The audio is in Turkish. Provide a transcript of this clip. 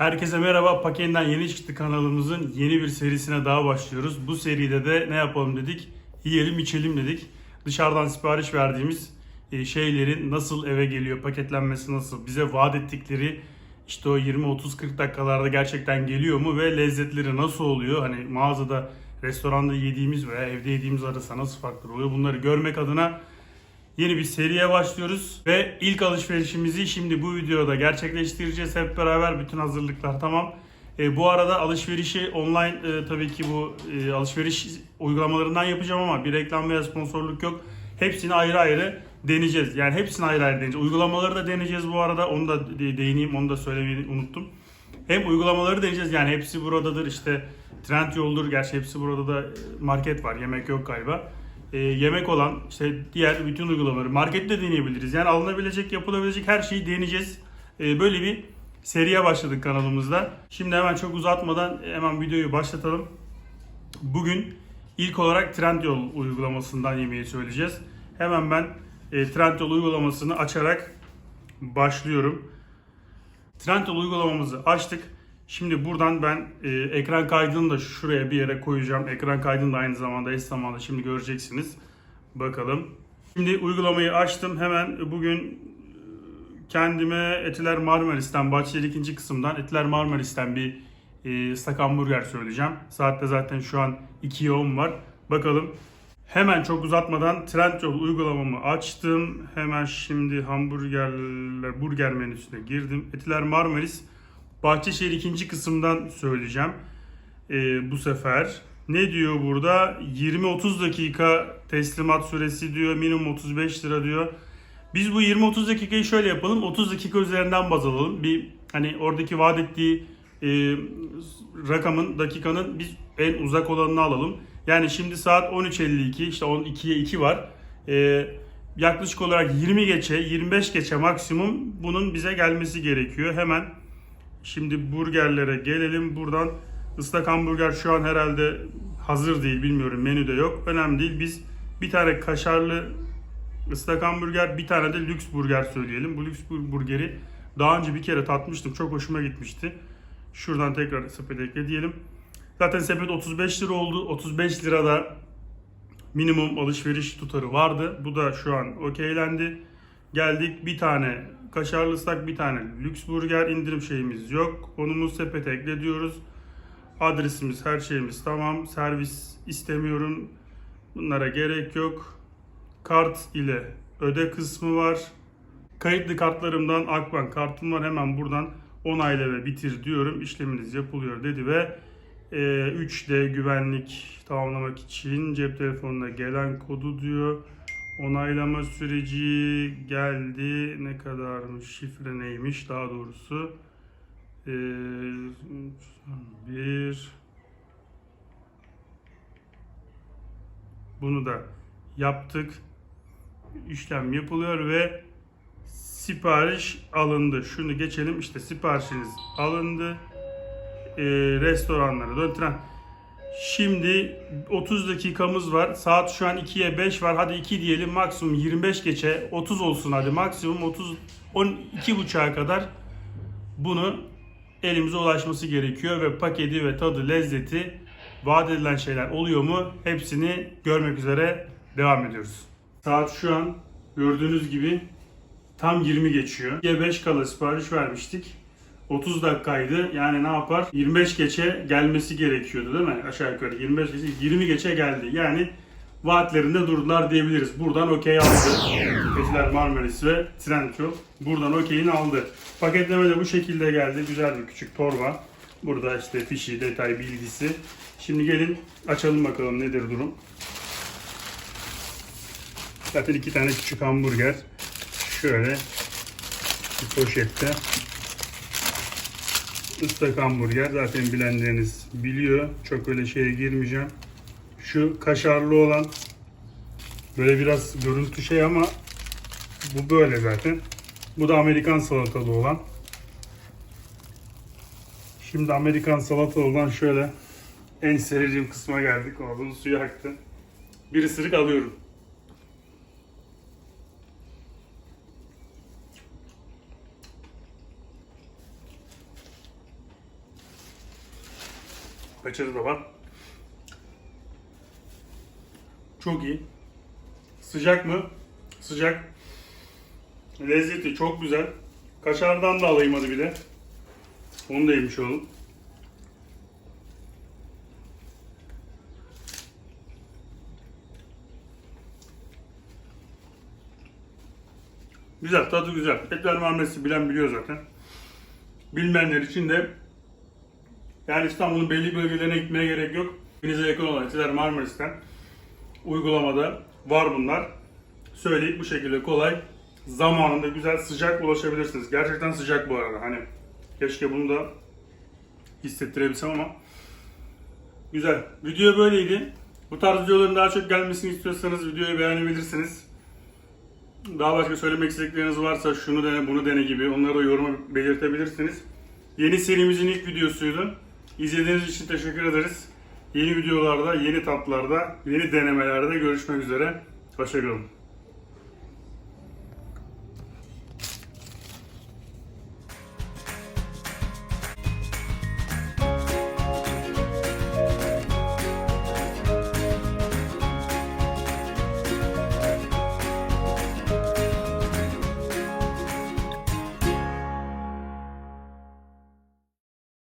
Herkese merhaba. Paketinden yeni çıktı kanalımızın yeni bir serisine daha başlıyoruz. Bu seride de ne yapalım dedik? Yiyelim içelim dedik. Dışarıdan sipariş verdiğimiz e, şeylerin nasıl eve geliyor, paketlenmesi nasıl, bize vaat ettikleri işte o 20-30-40 dakikalarda gerçekten geliyor mu ve lezzetleri nasıl oluyor? Hani mağazada, restoranda yediğimiz veya evde yediğimiz arasında nasıl farklar oluyor? Bunları görmek adına Yeni bir seriye başlıyoruz ve ilk alışverişimizi şimdi bu videoda gerçekleştireceğiz hep beraber bütün hazırlıklar tamam. E, bu arada alışverişi online e, tabii ki bu e, alışveriş uygulamalarından yapacağım ama bir reklam veya sponsorluk yok. Hepsini ayrı ayrı deneyeceğiz. Yani hepsini ayrı ayrı deneyeceğiz. Uygulamaları da deneyeceğiz bu arada. Onu da de- değineyim, onu da söylemeyi unuttum. Hem uygulamaları deneyeceğiz. Yani hepsi buradadır. İşte Trendyol'dur. Gerçi hepsi burada da e, market var. Yemek yok galiba e, yemek olan işte diğer bütün uygulamaları markette deneyebiliriz. Yani alınabilecek, yapılabilecek her şeyi deneyeceğiz. E, böyle bir seriye başladık kanalımızda. Şimdi hemen çok uzatmadan hemen videoyu başlatalım. Bugün ilk olarak Trendyol uygulamasından yemeği söyleyeceğiz. Hemen ben e, Trendyol uygulamasını açarak başlıyorum. Trendyol uygulamamızı açtık. Şimdi buradan ben e, ekran kaydını da şuraya bir yere koyacağım. Ekran kaydını da aynı zamanda eş zamanda şimdi göreceksiniz. Bakalım. Şimdi uygulamayı açtım. Hemen bugün e, kendime Etiler Marmaris'ten, Bahçeli ikinci kısımdan Etiler Marmaris'ten bir e, ıslak hamburger söyleyeceğim. Saatte zaten şu an 2'ye 10 var. Bakalım. Hemen çok uzatmadan Trendyol uygulamamı açtım. Hemen şimdi hamburgerler, burger menüsüne girdim. Etiler Marmaris Bahçeşehir ikinci kısımdan söyleyeceğim. Ee, bu sefer. Ne diyor burada? 20-30 dakika teslimat süresi diyor. Minimum 35 lira diyor. Biz bu 20-30 dakikayı şöyle yapalım. 30 dakika üzerinden baz alalım. Bir hani oradaki vaat ettiği e, rakamın, dakikanın biz en uzak olanını alalım. Yani şimdi saat 13.52 işte 12'ye 2 var. E, yaklaşık olarak 20 geçe 25 geçe maksimum bunun bize gelmesi gerekiyor. Hemen Şimdi burgerlere gelelim. Buradan ıslak hamburger şu an herhalde hazır değil bilmiyorum menüde yok. Önemli değil. Biz bir tane kaşarlı ıslak hamburger, bir tane de lüks burger söyleyelim. Bu lüks bur- burgeri daha önce bir kere tatmıştım. Çok hoşuma gitmişti. Şuradan tekrar sepete ekle diyelim. Zaten sepet 35 lira oldu. 35 lirada minimum alışveriş tutarı vardı. Bu da şu an okeylendi. Geldik bir tane kaşarlı ıslak bir tane lüks burger indirim şeyimiz yok. Konumuz sepete ekle diyoruz. Adresimiz her şeyimiz tamam. Servis istemiyorum. Bunlara gerek yok. Kart ile öde kısmı var. Kayıtlı kartlarımdan Akbank kartım var. Hemen buradan onayla ve bitir diyorum. İşleminiz yapılıyor dedi ve e, 3D güvenlik tamamlamak için cep telefonuna gelen kodu diyor. Onaylama süreci geldi. Ne kadarmış? Şifre neymiş daha doğrusu? Ee, bir bunu da yaptık. İşlem yapılıyor ve sipariş alındı. Şunu geçelim. İşte siparişiniz alındı. Ee, restoranlara dön. Şimdi 30 dakikamız var. Saat şu an 2'ye 5 var. Hadi 2 diyelim. Maksimum 25 geçe 30 olsun hadi. Maksimum 30 12 buçuğa kadar bunu elimize ulaşması gerekiyor ve paketi ve tadı, lezzeti vaat edilen şeyler oluyor mu? Hepsini görmek üzere devam ediyoruz. Saat şu an gördüğünüz gibi tam 20 geçiyor. 2'ye 5 kala sipariş vermiştik. 30 dakikaydı. Yani ne yapar? 25 geçe gelmesi gerekiyordu değil mi? Aşağı yukarı 25 geçe 20 geçe geldi. Yani vaatlerinde durdular diyebiliriz. Buradan okey aldı. Etiler Marmaris ve Trendyol. Buradan okeyini aldı. Paketleme de bu şekilde geldi. Güzel bir küçük torba. Burada işte fişi, detay, bilgisi. Şimdi gelin açalım bakalım nedir durum. Zaten iki tane küçük hamburger. Şöyle bir poşette ıslak hamburger zaten bilenleriniz biliyor. Çok öyle şeye girmeyeceğim. Şu kaşarlı olan böyle biraz görüntü şey ama bu böyle zaten. Bu da Amerikan salatalı olan. Şimdi Amerikan salatalı olan şöyle en sevdiğim kısma geldik. Ağzını suyu aktı. Bir ısırık alıyorum. Peçete de var. Çok iyi. Sıcak mı? Sıcak. Lezzeti çok güzel. Kaşardan da alayım hadi bir de. Onu da yemiş olalım. Güzel, tadı güzel. Etler marmesi bilen biliyor zaten. Bilmeyenler için de yani İstanbul'un belli bölgelerine gitmeye gerek yok. Denize yakın olan Etiler Marmaris'ten uygulamada var bunlar. Söyleyip bu şekilde kolay zamanında güzel sıcak ulaşabilirsiniz. Gerçekten sıcak bu arada. Hani keşke bunu da hissettirebilsem ama güzel. Video böyleydi. Bu tarz videoların daha çok gelmesini istiyorsanız videoyu beğenebilirsiniz. Daha başka söylemek istedikleriniz varsa şunu dene bunu dene gibi onları da yoruma belirtebilirsiniz. Yeni serimizin ilk videosuydu. İzlediğiniz için teşekkür ederiz. Yeni videolarda, yeni tatlarda, yeni denemelerde görüşmek üzere. Hoşçakalın.